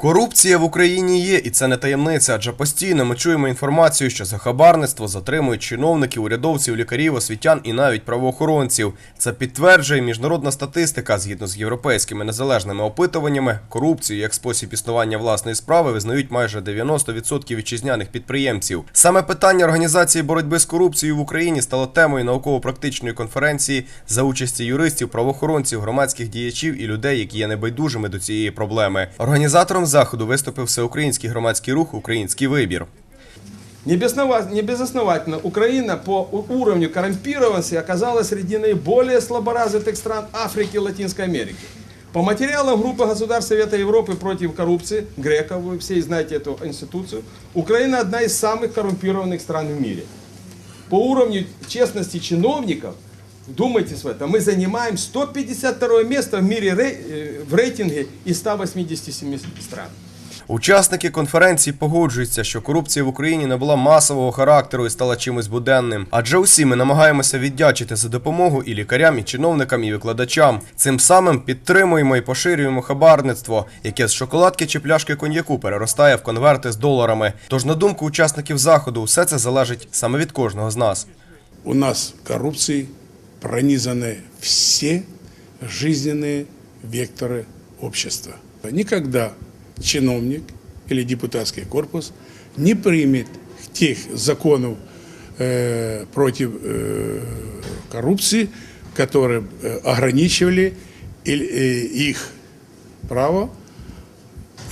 Корупція в Україні є, і це не таємниця, адже постійно ми чуємо інформацію, що за хабарництво затримують чиновників, урядовців, лікарів, освітян і навіть правоохоронців. Це підтверджує міжнародна статистика. Згідно з європейськими незалежними опитуваннями, корупцію як спосіб існування власної справи визнають майже 90% вітчизняних підприємців. Саме питання організації боротьби з корупцією в Україні стало темою науково-практичної конференції за участі юристів, правоохоронців, громадських діячів і людей, які є небайдужими до цієї проблеми. Організатором заходу виступив всеукраїнський громадський рух Український вибір. Не, безнова- не безосновательно Украина по у- уровню коррумпированности оказалась среди наиболее слаборазвитых стран Африки и Латинской Америки. По материалам группы государств Совета Европы против коррупции, Грека, вы все знаете эту институцию, Украина одна из самых коррумпированных стран в мире. По уровню честности чиновников, думайтесь в этом, мы занимаем 152 место в мире рей- э, в рейтинге из 187 стран. Учасники конференції погоджуються, що корупція в Україні набула масового характеру і стала чимось буденним. Адже усі ми намагаємося віддячити за допомогу і лікарям, і чиновникам, і викладачам. Цим самим підтримуємо і поширюємо хабарництво, яке з шоколадки чи пляшки коньяку переростає в конверти з доларами. Тож, на думку учасників заходу, все це залежить саме від кожного з нас. у нас коррупцией пронизаны все жизненные векторы общества. Никогда чиновник или депутатский корпус не примет тех законов э, против э, коррупции, которые э, ограничивали или, э, их право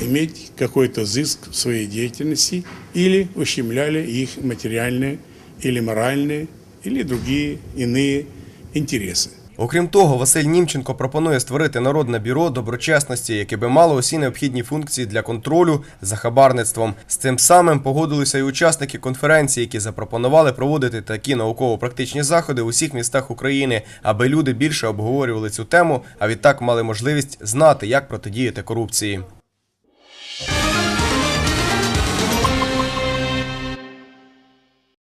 иметь какой-то зыск в своей деятельности или ущемляли их материальные или моральные или другие иные интересы. Окрім того, Василь Німченко пропонує створити народне бюро доброчесності, яке би мало усі необхідні функції для контролю за хабарництвом. З цим самим погодилися і учасники конференції, які запропонували проводити такі науково-практичні заходи у всіх містах України, аби люди більше обговорювали цю тему, а відтак мали можливість знати, як протидіяти корупції.